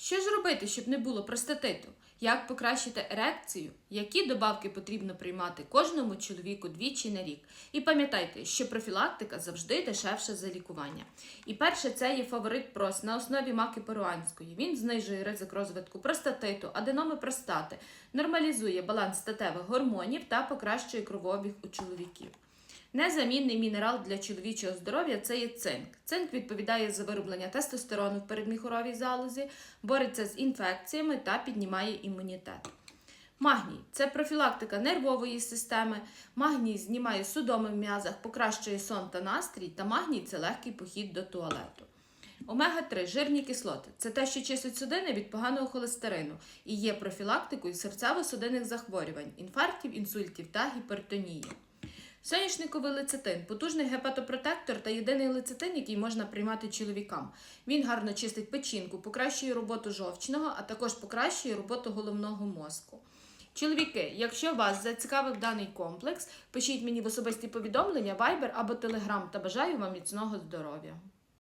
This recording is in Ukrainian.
Що ж робити, щоб не було простатиту? Як покращити ерекцію? Які добавки потрібно приймати кожному чоловіку двічі на рік? І пам'ятайте, що профілактика завжди дешевша за лікування. І перше, це є фаворит прос на основі маки перуанської. Він знижує ризик розвитку простатиту, аденоми простати, нормалізує баланс статевих гормонів та покращує кровообіг у чоловіків. Незамінний мінерал для чоловічого здоров'я це є цинк. Цинк відповідає за вироблення тестостерону в передміхоровій залозі, бореться з інфекціями та піднімає імунітет. Магній це профілактика нервової системи. Магній знімає судоми в м'язах, покращує сон та настрій, та магній це легкий похід до туалету. Омега-3 жирні кислоти це те, що чистить судини від поганого холестерину і є профілактикою серцево-судинних захворювань, інфарктів, інсультів та гіпертонії. Соняшниковий лецитин потужний гепатопротектор та єдиний лецитин, який можна приймати чоловікам. Він гарно чистить печінку, покращує роботу жовчного, а також покращує роботу головного мозку. Чоловіки, якщо вас зацікавив даний комплекс, пишіть мені в особисті повідомлення, Viber або Telegram та бажаю вам міцного здоров'я.